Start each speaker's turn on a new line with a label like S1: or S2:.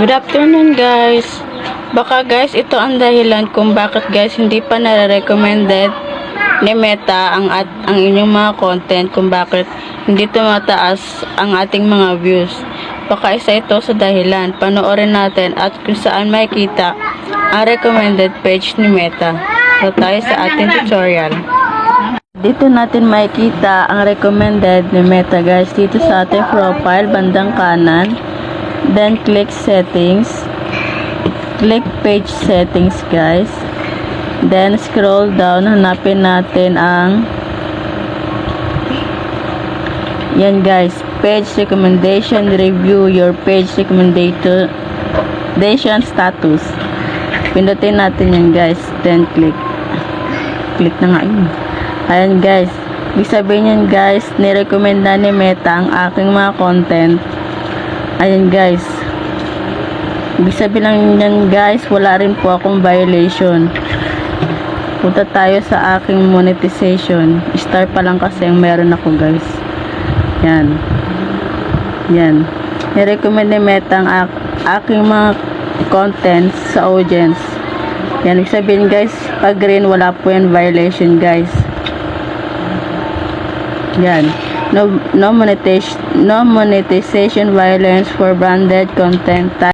S1: Good afternoon guys. Baka guys ito ang dahilan kung bakit guys hindi pa nare-recommended ni Meta ang at ang inyong mga content kung bakit hindi tumataas ang ating mga views. Baka isa ito sa dahilan. Panoorin natin at kung saan makikita ang recommended page ni Meta. So tayo sa ating tutorial. Dito natin makikita ang recommended ni Meta guys dito sa ating profile bandang kanan. Then click settings. Click page settings guys. Then scroll down hanapin natin ang yan guys, page recommendation review your page recommendation status. Pindutin natin yan guys, then click. Click na nga yun. Ayan guys, ibig sabihin yan guys, nirecommend na ni Meta ang aking mga content. Ayan guys. Ibig sabihin lang yan guys, wala rin po akong violation. Punta tayo sa aking monetization. Start pa lang kasi ang meron ako guys. Yan. Yan. Nirecommend ni Meta ang ak- aking mga contents sa audience. Yan, ibig sabihin guys, pag green, wala po yan violation guys. Yan. No, no monetization, no monetization violence for branded content.